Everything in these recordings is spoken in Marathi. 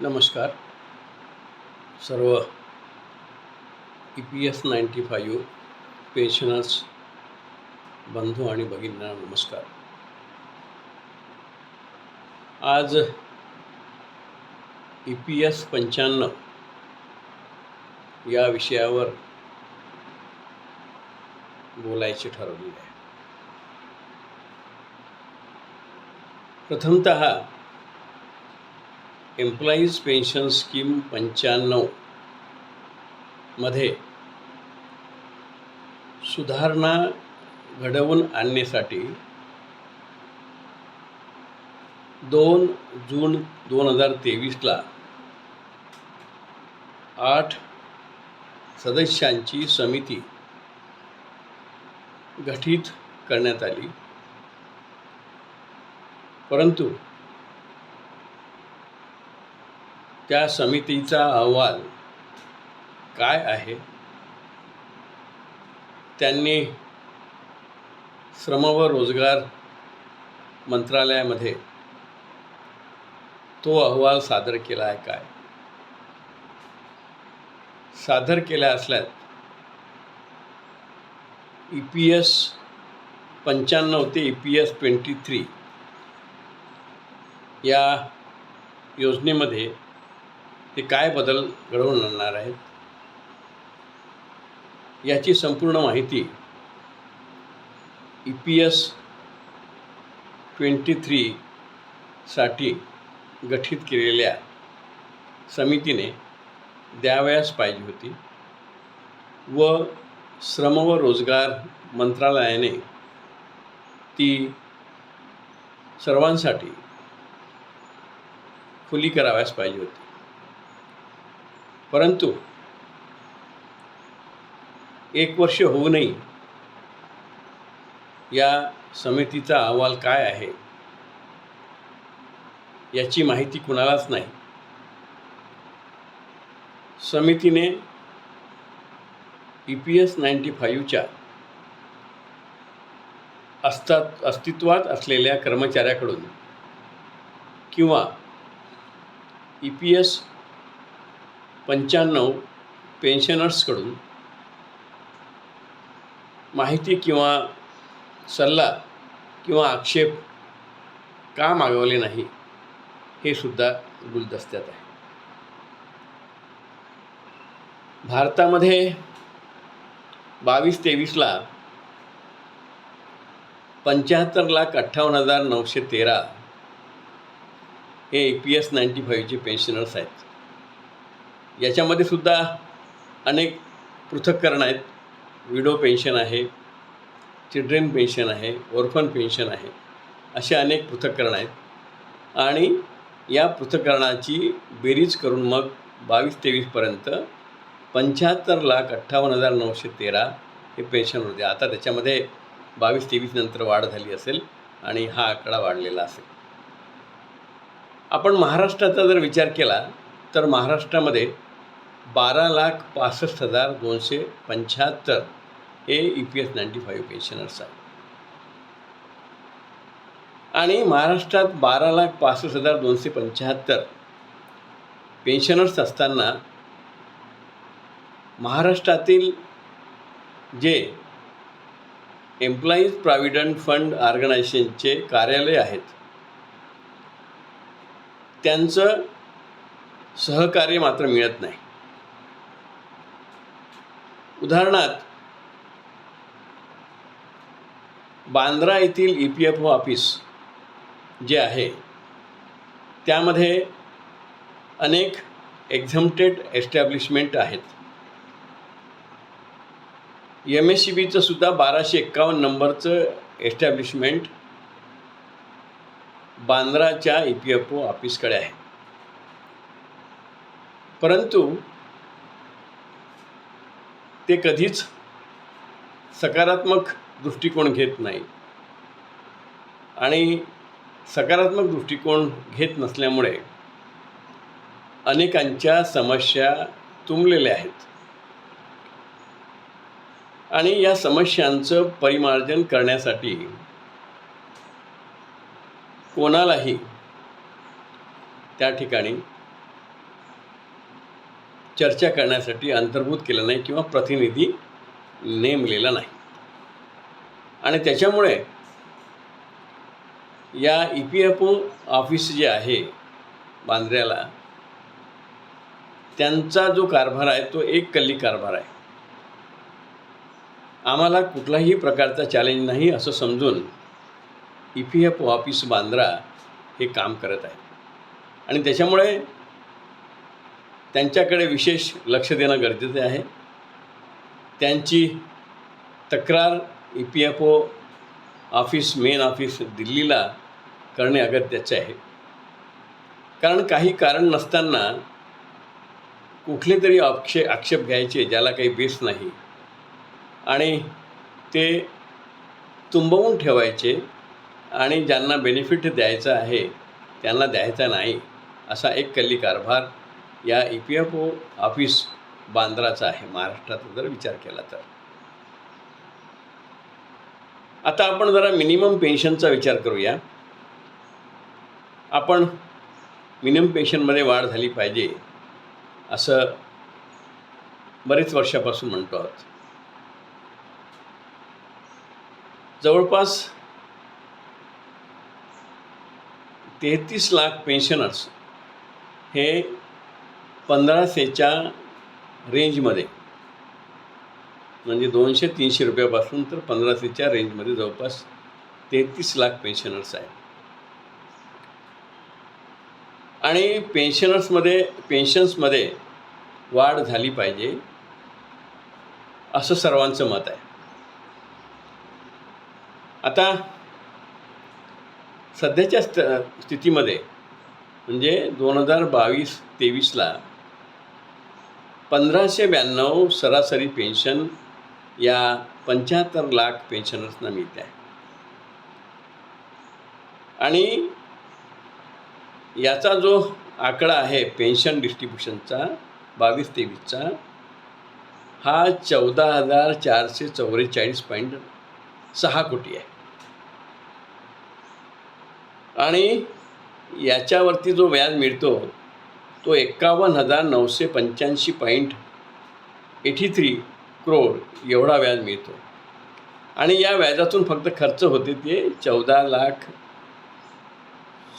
नमस्कार. सर्व E P S ninety five pensioners बंधू आणि भगिनींना नमस्कार. आज ई पी एस पंच्याण्णव या विषयावर बोलायचे ठरवलेले आहे. प्रथमतः एम्प्लॉईज पेन्शन स्कीम पंच्याण्णवमध्ये सुधारणा घडवून आणण्यासाठी दोन जून दोन हजार तेवीसला आठ सदस्यांची समिती गठीत करण्यात आली. परंतु त्या समितीचा अहवाल काय आहे? त्यांनी श्रम व रोजगार मंत्रालयामध्ये तो अहवाल सादर केला आहे काय? सादर केल्या असल्यात ई पी एस पंच्याण्णव ते E P S twenty three या योजनेमध्ये ते काय बदल घडवून आणणार आहेत? याची संपूर्ण माहिती ई पी एस ट्वेंटी थ्रीसाठी गठीत केलेल्या समितीने द्यावयास पाहिजे होती व श्रम व रोजगार मंत्रालयाने ती सर्वांसाठी खुली कराव्यास पाहिजे होती. परंतु एक वर्ष होऊनही या समितीचा अहवाल काय आहे? याची माहिती कुणालाच नाही. समितीने ई पी एस नाईंटी फाईव्हच्या अस्तात अस्तित्वात असलेल्या कर्मचाऱ्याकडून किंवा ई पी एस पंच्याण्णव पेन्शनर्सकडून माहिती किंवा सल्ला किंवा आक्षेप का मागवले नाही हे सुद्धा गुलदस्त्यात आहे. भारतामध्ये बावीस तेवीसला पंच्याहत्तर लाख अठ्ठावन्न हजार नऊशे तेरा हे ए पी एस नाईंटी फाईव्हचे पेन्शनर्स आहेत. याच्यामध्ये सुद्धा अनेक पृथक्करण आहेत. विडो पेन्शन आहे चिल्ड्रेन पेन्शन आहे ओरफन पेन्शन आहे असे अनेक पृथक्करण आहेत. आणि या पृथक्करणाची बेरीज करून मग बावीस तेवीसपर्यंत पंच्याहत्तर लाख अठ्ठावन्न हजार नऊशे तेरा हे पेन्शन होते. आता त्याच्यामध्ये बावीस तेवीस नंतर वाढ झाली असेल आणि हा आकडा वाढलेला असेल. आपण महाराष्ट्राचा जर विचार केला तर महाराष्ट्रामध्ये बारा लाख पासष्ट हजार दोनशे पंच्याहत्तर हे E P S ninety five pensioners आहेत. आणि महाराष्ट्रात बारा लाख पासष्ट हजार दोनशे पंच्याहत्तर पेन्शनर्स असताना महाराष्ट्रातील जे एम्प्लॉईज प्रॉव्हिडंट फंड ऑर्गनायझेशनचे कार्यालय आहेत त्यांचं सहकार्य मात्र मिळत नाही. उदाहरणार्थ बांद्रा येथील E P F O office जे आहे त्यामध्ये अनेक एक्झम्प्टेड एस्टॅब्लिशमेंट आहेत. एम एस सी बीचं सुद्धा बाराशे एक्कावन्न नंबरचं एस्टॅब्लिशमेंट बांद्राच्या ई पी एफ ओ ऑफिसकडे आहे. परंतु ते कधीच सकारात्मक दृष्टिकोन घेत नाही. आणि सकारात्मक दृष्टिकोन घेत नसल्यामुळे अनेकांच्या समस्या तुंबलेल्या आहेत. आणि या समस्यांचं परिमार्जन करण्यासाठी कोणालाही त्या ठिकाणी चर्चा करण्यासाठी अंतर्भूत केलं नाही किंवा प्रतिनिधी नेमलेला नाही. आणि त्याच्यामुळे या E P F O office जे आहे बांद्र्याला त्यांचा जो कारभार आहे तो एक कल्ली कारभार आहे. आम्हाला कुठलाही प्रकारचा चॅलेंज नाही असं समजून E P F O office Bandra हे काम करत आहे. आणि त्याच्यामुळे त्यांच्याकडे विशेष लक्ष देणं गरजेचं आहे. त्यांची तक्रार E P F O office main office दिल्लीला करणे अगत्याचे आहे. कारण काही कारण नसताना कुठले तरी आक्षे आक्षेप घ्यायचे ज्याला काही बेस नाही. आणि ते तुंबवून ठेवायचे आणि ज्यांना बेनिफिट द्यायचा आहे त्यांना द्यायचा नाही असा एक कल्ली कारभार या E P F O office बांद्राचा आहे महाराष्ट्रात जर विचार केला तर. आता आपण जरा मिनिमम पेन्शनचा विचार करूया. आपण मिनिमम पेन्शनमध्ये वाढ झाली पाहिजे असं बरेच वर्षापासून म्हणतो आहोत. जवळपास तेहतीस लाख पेन्शनर्स हे पंधराशेच्या रेंजमध्ये म्हणजे दोनशे तीनशे रुपयापासून तर पंधराशेच्या रेंजमध्ये जवळपास तेहतीस लाख पेन्शनर्स आहेत. आणि पेन्शनर्समध्ये पेन्शन्समध्ये वाढ झाली पाहिजे असं सर्वांचं मत आहे. आता सध्याच्या स्त स्थितीमध्ये म्हणजे दोन हजार बावीस तेवीसला पंधराशे ब्याण्णव सरासरी पेन्शन या पंच्याहत्तर लाख पेन्शनर्सना मिळते आहे आणि याचा जो आकडा आहे पेन्शन डिस्ट्रीब्युशनचा बावीस तेवीसचा हा चौदा हजार चारशे चौवेचाळीस पॉईंट सहा कोटी आहे. आणि याच्यावरती जो व्याज मिळतो तो एक्कावन्न हजार नऊशे पंच्याऐंशी पॉईंट एटी थ्री क्रोड एवढा व्याज मिळतो. आणि या व्याजातून फक्त खर्च होते ते चौदा लाख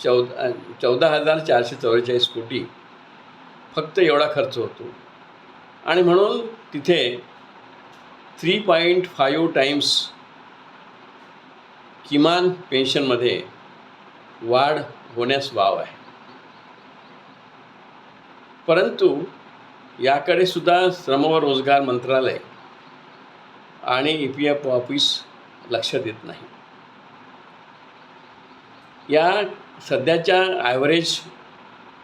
चौदा चौदा हजार चारशे चौवेचाळीस कोटी फक्त एवढा खर्च होतो. आणि म्हणून तिथे थ्री पॉईंट फाईव्ह टाईम्स किमान पेन्शनमध्ये वाढ होण्यास वाव आहे. परंतु याकडे सुद्धा श्रम व रोजगार मंत्रालय आणि ई पी एफ ऑफिस लक्ष देत नाही. या सध्याच्या ॲव्हरेज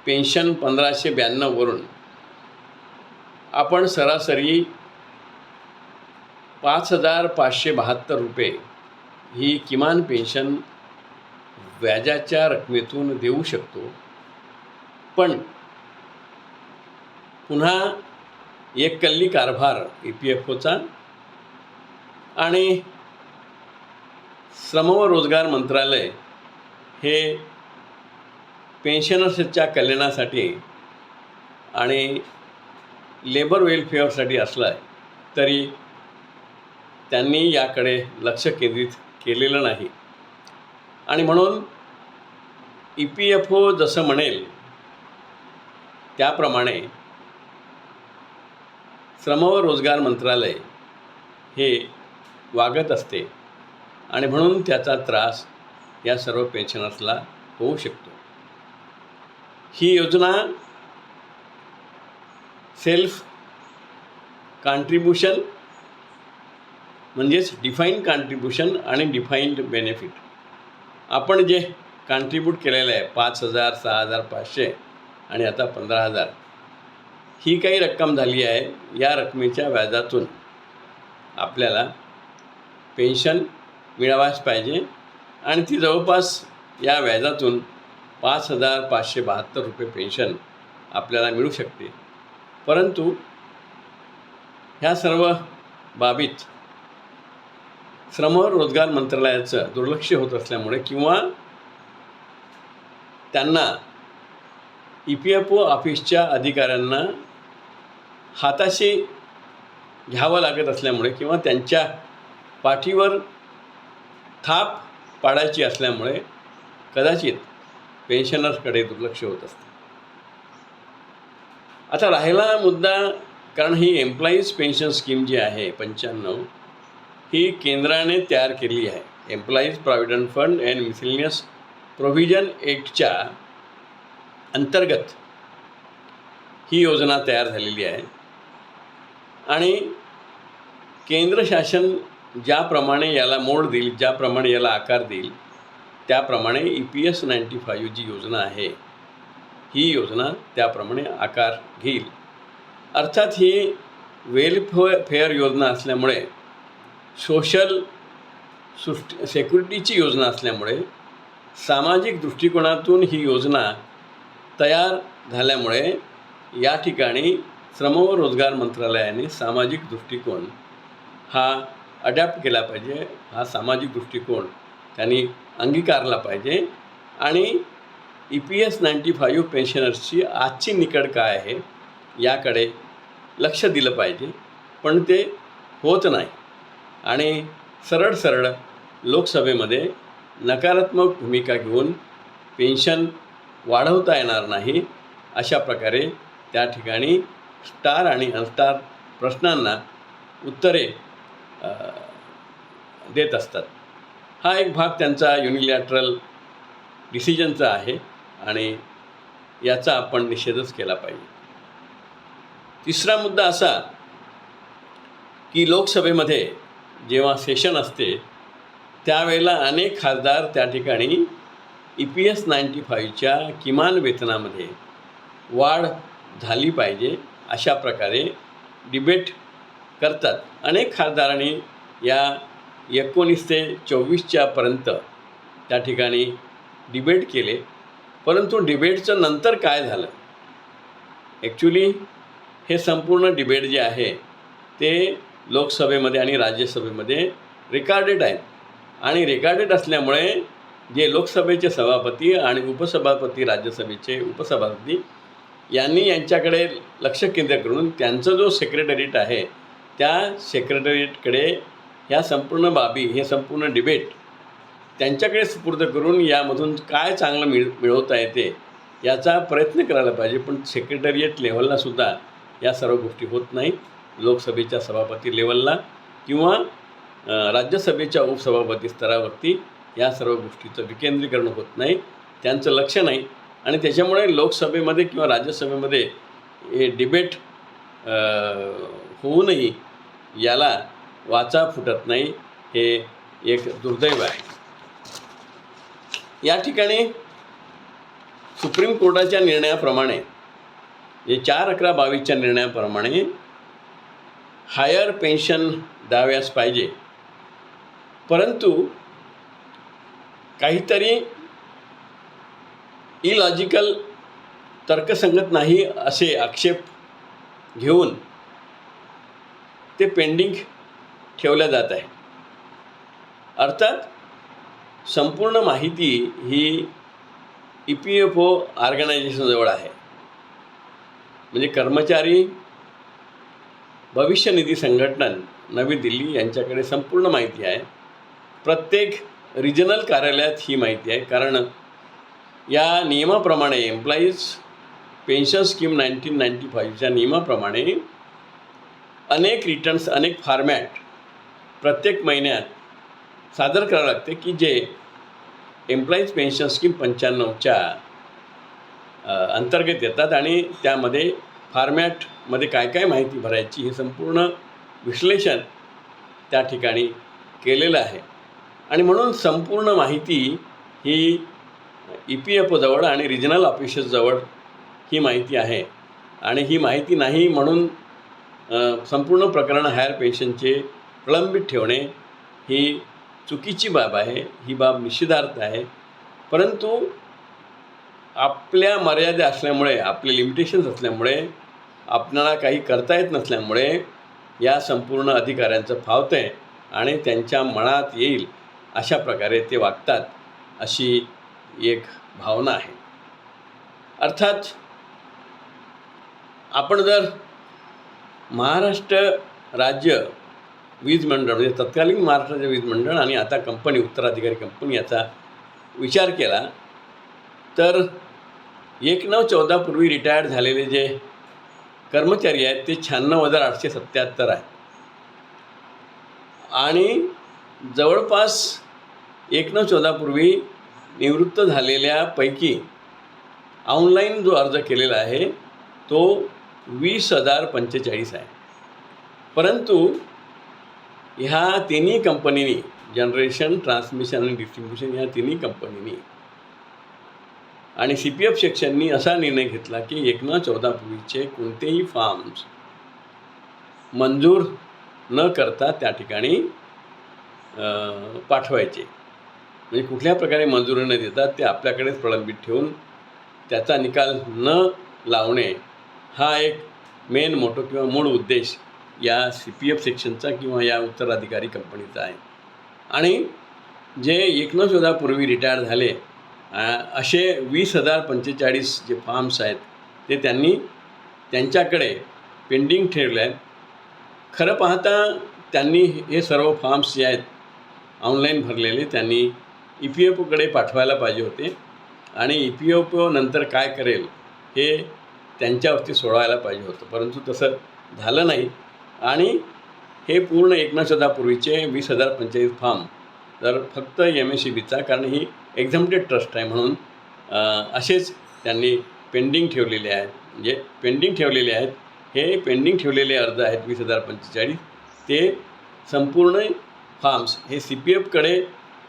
पेन्शन पंधराशे ब्याण्णववरून आपण सरासरी पाच हजार पाचशे बहात्तर रुपये ही किमान पेन्शन व्याजाच्या रकमेतून देऊ शकतो. पण पुन्हा एक कल्ली कारभार ई पी एफ ओचा आणि श्रम व रोजगार मंत्रालय हे पेन्शनर्सच्या कल्याणासाठी आणि लेबर वेलफेअरसाठी असलं आहे तरी त्यांनी याकडे लक्ष केंद्रित केलेलं नाही. आणि म्हणून ई पी एफ ओ जसं म्हणेल त्याप्रमाणे श्रम व रोजगार मंत्रालय हे वागत असते आणि म्हणून त्याचा त्रास या सर्व पेन्शनर्सला होऊ शकतो. ही योजना सेल्फ कॉन्ट्रीब्युशन म्हणजेच डिफाईन कॉन्ट्रीब्युशन आणि डिफाईन्ड बेनिफिट. आपण जे कॉन्ट्रीब्यूट केलेलं आहे पाच हजार सहा हजार पाचशे आणि आता पंधरा हजार ही काही रक्कम झाली आहे या रकमेच्या व्याजातून आपल्याला पेन्शन मिळावाच पाहिजे आणि ती जवळपास या व्याजातून पाच हजार पाचशे बहात्तर रुपये पेन्शन आपल्याला मिळू शकते. परंतु ह्या सर्व बाबीत श्रम व रोजगार मंत्रालयाचं दुर्लक्ष होत असल्यामुळे किंवा त्यांना ई पी एफ ओ ऑफिसच्या अधिकाऱ्यांना हाताशी घ्यावं लागत असल्यामुळे किंवा त्यांच्या पाठीवर थाप पाडायची असल्यामुळे कदाचित पेन्शनर्सकडे दुर्लक्ष होत असते. आता राहिला मुद्दा कारण ही एम्प्लॉईज पेन्शन स्कीम जी आहे पंच्याण्णव ही केंद्राने तयार केली आहे. Employees provident fund and miscellaneous provision एक्टच्या अंतर्गत ही योजना तयार झालेली आहे. आणि केंद्र शासन ज्याप्रमाणे याला मोड देईल ज्याप्रमाणे याला आकार देईल त्याप्रमाणे E P S ninety five जी योजना आहे ही योजना त्याप्रमाणे आकार घेईल. अर्थात ही वेलफेअर फेअर योजना असल्यामुळे सोशल सुष्ट सेक्युरिटीची योजना असल्यामुळे सामाजिक दृष्टिकोनातून ही योजना तयार झाल्यामुळे या ठिकाणी श्रम व रोजगार मंत्रालयाने सामाजिक दृष्टिकोन हा अडॅप्ट केला पाहिजे. हा सामाजिक दृष्टिकोन त्यांनी अंगीकारला पाहिजे. आणि E P S ninety five पेन्शनर्सची आजची निकड काय आहे याकडे लक्ष दिलं पाहिजे. पण ते होत नाही. आणि सरळ सरळ लोकसभेमध्ये नकारात्मक भूमिका घेऊन पेन्शन वाढवता येणार नाही अशा प्रकारे त्या ठिकाणी स्टार आणि अनस्टार प्रश्नांना उत्तरे देत असतात. हा एक भाग त्यांचा युनिलॅटरल डिसिजनचा आहे आणि याचा आपण निषेधच केला पाहिजे. तिसरा मुद्दा असा की लोकसभेमध्ये जेव्हा सेशन असते त्यावेळेला अनेक खासदार त्या ठिकाणी ई पी एस नाईंटी फाईव्हच्या किमान वेतनामध्ये वाढ झाली पाहिजे. अशा प्रकारे डिबेट करतात. अनेक खासदारांनी या एकोणीस ते चोवीसच्या पर्यंत त्या ठिकाणी डिबेट केले. परंतु डिबेटचं नंतर काय झालं? ॲक्च्युली हे संपूर्ण डिबेट जे आहे ते लोकसभेमध्ये आणि राज्यसभेमध्ये रेकॉर्डेड आहेत आणि रेकॉर्डेड असल्यामुळे जे लोकसभेचे सभापती आणि उपसभापती राज्यसभेचे उपसभापती यांनी यांच्याकडे लक्ष केंद्रित करून त्यांचं जो सेक्रेटरीट आहे त्या सेक्रेटरीटकडे ह्या संपूर्ण बाबी हे संपूर्ण डिबेट त्यांच्याकडे सुपूर्द करून यामधून काय चांगलं मिळ मिळवता येते याचा प्रयत्न करायला पाहिजे. पण सेक्रेटरिएट लेवलला सुद्धा या सर्व गोष्टी होत नाही लोकसभेच्या सभापती लेवलला किंवा राज्यसभेच्या उपसभापती स्तरावरती या सर्व गोष्टीचं विकेंद्रीकरण होत नाही. त्यांचं लक्ष नाही. आणि त्याच्यामुळे लोकसभेमध्ये किंवा राज्यसभेमध्ये हे डिबेट होऊनही याला वाचा फुटत नाही हे एक दुर्दैव आहे. या ठिकाणी सुप्रीम कोर्टाच्या निर्णयाप्रमाणे जे चार अकरा बावीसच्या निर्णयाप्रमाणे हायर पेन्शन द्याव्यास पाहिजे. परंतु काहीतरी इलॉजिकल तर्कसंगत नाही असे आक्षेप घेऊन ते पेंडिंग ठेवल्या जात आहे. अर्थात संपूर्ण माहिती ही ई पी एफ ओ ऑर्गनायझेशनजवळ आहे. म्हणजे कर्मचारी भविष्य निधी संघटना नवी दिल्ली यांच्याकडे संपूर्ण माहिती आहे. प्रत्येक रिजनल कार्यालयात ही माहिती आहे. कारण या नियमाप्रमाणे employees pension scheme nineteen ninety फाईव्हच्या नियमाप्रमाणे अनेक रिटर्न्स अनेक फॉर्मॅट प्रत्येक महिन्यात सादर करावं लागते की जे एम्प्लॉईज पेन्शन स्कीम पंच्याण्णवच्या अंतर्गत येतात आणि त्यामध्ये फॉर्मॅटमध्ये काय काय माहिती भरायची हे संपूर्ण विश्लेषण त्या ठिकाणी केलेलं आहे. आणि म्हणून संपूर्ण माहिती ही ई पी एफ ओजवळ आणि रिजनल ऑफिसेसजवळ ही माहिती आहे. आणि ही माहिती नाही म्हणून संपूर्ण प्रकरण हायर पेन्शनचे प्रलंबित ठेवणे ही चुकीची बाब आहे. ही बाब निषेधार्थ आहे. परंतु आपल्या मर्यादा असल्यामुळे आपले लिमिटेशन्स असल्यामुळे आपणाला काही करता येत नसल्यामुळे या संपूर्ण अधिकाऱ्यांचं फावतं आहे आणि त्यांच्या मनात येईल अशा प्रकारे ते वागतात अशी एक भावना आहे. अर्थात आपण जर महाराष्ट्र राज्य वीज मंडळ म्हणजे तत्कालीन महाराष्ट्राचे वीज मंडळ आणि आता कंपनी उत्तराधिकारी कंपनी याचा विचार केला तर एक नऊ चौदापूर्वी रिटायर्ड झालेले जे कर्मचारी आहेत ते शहाण्णव हजार आठशे सत्याहत्तर आहे आणि जवळपास एक नऊ चौदापूर्वी निवृत्त झालेल्यापैकी ऑनलाईन जो अर्ज केलेला आहे तो वीस हजार पंचेचाळीस आहे. परंतु ह्या तिन्ही कंपनीनी जनरेशन ट्रान्समिशन आणि डिस्ट्रीब्युशन ह्या तिन्ही कंपनीनी आणि सी पी एफ सेक्शननी असा निर्णय घेतला की एकना चौदापूर्वीचे चौदा पूर्वीचे कोणतेही फॉर्म्स मंजूर न करता त्या ठिकाणी पाठवायचे. म्हणजे कुठल्या प्रकारे मंजुरी न देतात ते आपल्याकडेच प्रलंबित ठेवून त्याचा निकाल न लावणे हा एक मेन मोठो किंवा मूळ उद्देश या सी पी एफ सेक्शनचा किंवा या उत्तराधिकारी कंपनीचा आहे. आणि जे एकनव शोधापूर्वी रिटायर झाले असे वीस हजार पंचेचाळीस जे फार्म्स आहेत ते त्यांनी त्यांच्याकडे पेंडिंग ठेवले आहेत. खरं पाहता त्यांनी हे सर्व फॉर्म्स जे आहेत ऑनलाईन भरलेले त्यांनी ई पी एफ ओकडे पाठवायला पाहिजे होते. आणि ई पी एफ ओ नंतर काय करेल हे त्यांच्यावरती सोडवायला पाहिजे होतं. परंतु तसं झालं नाही. आणि हे पूर्ण एकनाशदापूर्वीचे वीस हजार पंचेचाळीस फॉर्म तर फक्त एम एस सी बीचा कारण ही एक्झाम्प्टेड ट्रस्ट आहे म्हणून असेच त्यांनी पेंडिंग ठेवलेले आहेत. म्हणजे पेंडिंग ठेवलेले आहेत. हे पेंडिंग ठेवलेले अर्ज आहेत वीस हजार पंचेचाळीस. ते संपूर्ण फार्म्स हे सी पी एफकडे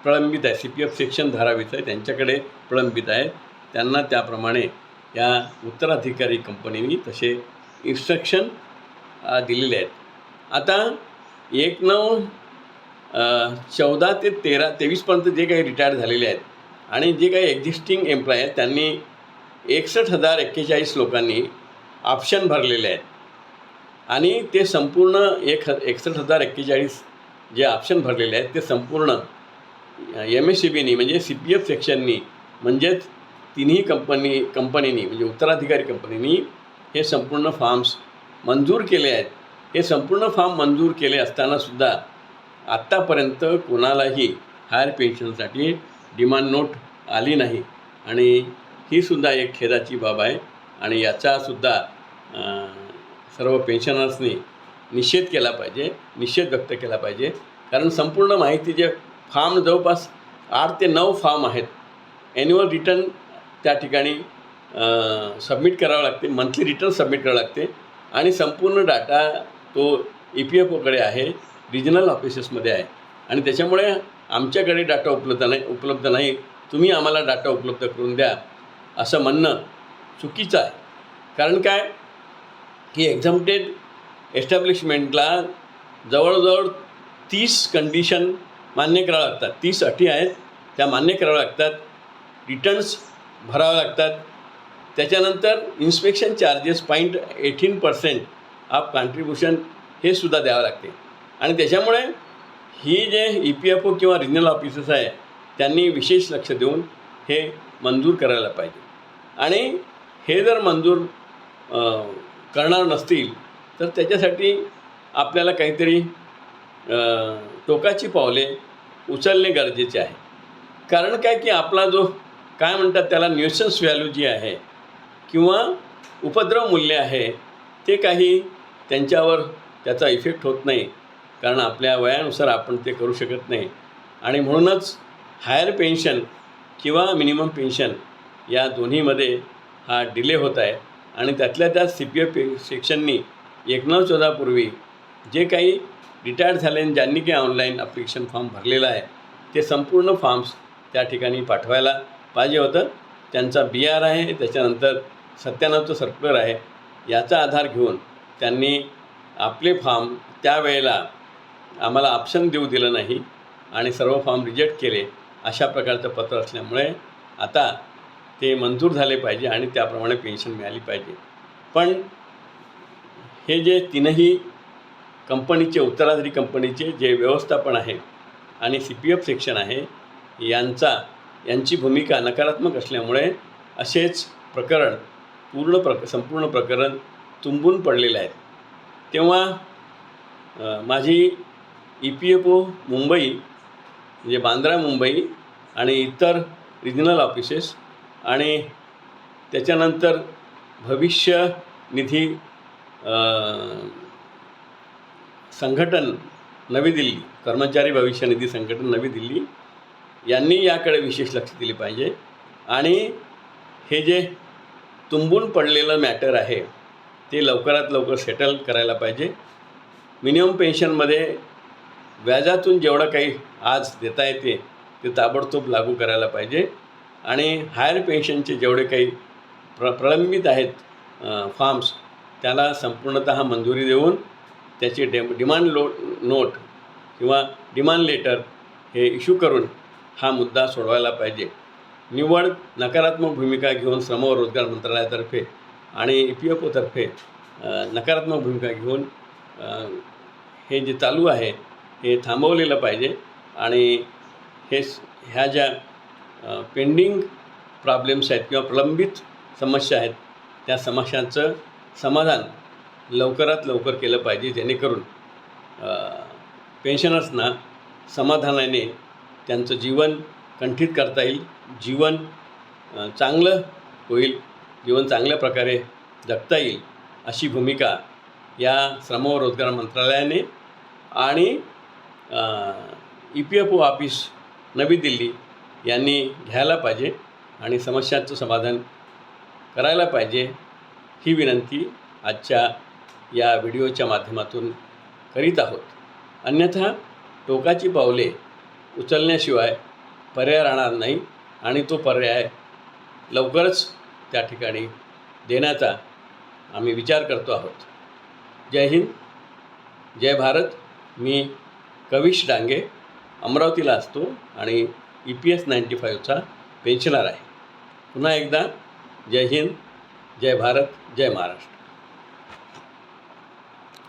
प्रलंबित आहे. सी पी एफ सेक्शन धारावीचं आहे. त्यांच्याकडे प्रलंबित आहे. त्यांना त्याप्रमाणे या उत्तराधिकारी कंपनीने तसे इन्स्ट्रक्शन दिलेले आहेत. आता एक नऊ चौदा ते तेरा तेवीसपर्यंत जे काही रिटायर झालेले आहेत आणि जे काही एक्झिस्टिंग एम्प्लॉय आहेत त्यांनी एकसष्ट हजार एक्केचाळीस लोकांनी ऑप्शन भरलेले आहेत. आणि ते संपूर्ण एक ह एकसष्ट हजार एक्केचाळीस जे ऑप्शन भरलेले आहेत ते संपूर्ण एम एस सी बीनी म्हणजे सी पी एफ सेक्शननी म्हणजेच तिन्ही कंपनी कंपनीनी म्हणजे उत्तराधिकारी कंपनीनी हे संपूर्ण फॉर्म्स मंजूर केले आहेत. हे संपूर्ण फॉर्म मंजूर केले असतानासुद्धा आत्तापर्यंत कोणालाही हायर पेन्शनसाठी डिमांड नोट आली नाही. आणि ही सुद्धा एक खेदाची बाब आहे. आणि याचासुद्धा सर्व पेन्शनर्सनी निषेध केला पाहिजे निषेध व्यक्त केला पाहिजे. कारण संपूर्ण माहिती जे फार्म जवळपास आठ ते नऊ फार्म आहेत. ॲन्युअल रिटर्न त्या ठिकाणी सबमिट करावं लागते मंथली रिटर्न सबमिट करावं लागते. आणि संपूर्ण डाटा तो ई पी एफ ओकडे आहे. रिजनल ऑफिसेसमध्ये आहे. आणि त्याच्यामुळे आमच्याकडे डाटा उपलब्ध नाही उपलब्ध नाही. तुम्ही आम्हाला डाटा उपलब्ध करून द्या. असं म्हणणं चुकीचं आहे. कारण काय? की एक्झाम्प्टेड एस्टॅब्लिशमेंटला जवळजवळ तीस कंडिशन मान्य करावं लागतात. तीस अटी आहेत त्या मान्य कराव्या लागतात. रिटर्न्स भराव्या लागतात. त्याच्यानंतर inspection charges point eighteen percent of contribution हे सुद्धा द्यावं लागते. आणि त्याच्यामुळे ही जे ई पी एफ ओ किंवा रिजनल ऑफिसेस आहे त्यांनी विशेष लक्ष देऊन हे मंजूर करायला पाहिजे. आणि हे जर मंजूर करणार नसतील तर त्याच्यासाठी आपल्याला काहीतरी टोकाची पावले उचलणे गरजेचे आहे. कारण काय की आपला जो काय म्हणतात त्याला न्यूसन्स व्हॅल्यू जी आहे किंवा उपद्रव मूल्य आहे ते काही त्यांच्यावर त्याचा इफेक्ट होत नाही. कारण आपल्या वयानुसार आपण ते करू शकत नाही. आणि म्हणूनच हायर पेन्शन किंवा मिनिमम पेन्शन या दोन्हीमध्ये हा डिले होत आहे. आणि त्यातल्या त्यात सी पी एफ सेक्शननी एकनव चौदापूर्वी जे काही रिटायर्ड झाले आणि ज्यांनी काही ऑनलाईन अप्लिकेशन फॉर्म भरलेला आहे ते संपूर्ण फॉर्म्स त्या ठिकाणी पाठवायला पाहिजे होतं. त्यांचा बी आर आहे त्याच्यानंतर सत्त्याण्णवचं सर्क्युलर आहे. याचा आधार घेऊन त्यांनी आपले फॉर्म त्यावेळेला आम्हाला ऑप्शन देऊ दिलं नाही आणि सर्व फॉर्म रिजेक्ट केले अशा प्रकारचं पत्र असल्यामुळे आता ते मंजूर झाले पाहिजे आणि त्याप्रमाणे पेन्शन मिळाली पाहिजे. पण हे जे तीनही कंपनीचे उत्तराधिकारी कंपनीचे जे व्यवस्थापन आहे आणि सी पी एफ सेक्शन आहे यांचा यांची भूमिका नकारात्मक असल्यामुळे असेच प्रकरण पूर्ण प्रक संपूर्ण प्रकरण तुंबून पडलेलं आहे तेव्हा माझी E P F O Mumbai म्हणजे बांद्रा मुंबई आणि इतर रिजनल ऑफिसेस आणि त्याच्यानंतर भविष्य निधी संघटन नवी दिल्ली कर्मचारी भविष्य निधी संघटन नवी दिल्ली यांनी याकडे विशेष लक्ष दिले पाहिजे. आणि हे जे तुंबून पडलेलं मॅटर आहे ते लवकरात लवकर सेटल करायला पाहिजे. मिनिमम पेन्शनमध्ये व्याजातून जेवढं काही आज देता येते ते ताबडतोब लागू करायला पाहिजे. आणि हायर पेन्शनचे जेवढे काही प्र प्रलंबित आहेत फॉर्म्स त्याला संपूर्णत मंजुरी देऊन त्याची डे डिमांड लो नोट किंवा डिमांड लेटर हे इश्यू करून हा मुद्दा सोडवायला पाहिजे. निव्वळ नकारात्मक भूमिका घेऊन श्रम व रोजगार मंत्रालयातर्फे आणि ई पी एफ ओतर्फे नकारात्मक भूमिका घेऊन हे जे चालू आहे हे थांबवलेलं पाहिजे आणि हे ह्या ज्या पेंडिंग प्रॉब्लेम्स आहेत किंवा प्रलंबित समस्या आहेत त्या समस्यांचं समाधान लवकरात लवकर केलं पाहिजे जेणेकरून पेन्शनर्सना समाधानाने त्यांचं जीवन कंठित करता येईल. जीवन चांगलं होईल जीवन चांगल्या प्रकारे जगता येईल अशी भूमिका या श्रम व रोजगार मंत्रालयाने आणि E P F O office Navi Delhi यांनी घ्यायला पाहिजे आणि समस्यांचं समाधान करायला पाहिजे ही विनंती आजच्या या व्हिडिओच्या माध्यमातून करीत आहोत. अन्यथा टोकाची पावले उचलण्याशिवाय पर्याय राहणार नाही आणि तो पर्याय लवकरच त्या ठिकाणी देण्याचा आम्ही विचार करतो आहोत. जय हिंद. जय भारत. मी कविश डांगे अमरावतीला असतो आणि ई पी एस नाईंटी फाईव्हचा पेन्शनर आहे. पुन्हा एकदा जय हिंद. जय भारत. जय महाराष्ट्र.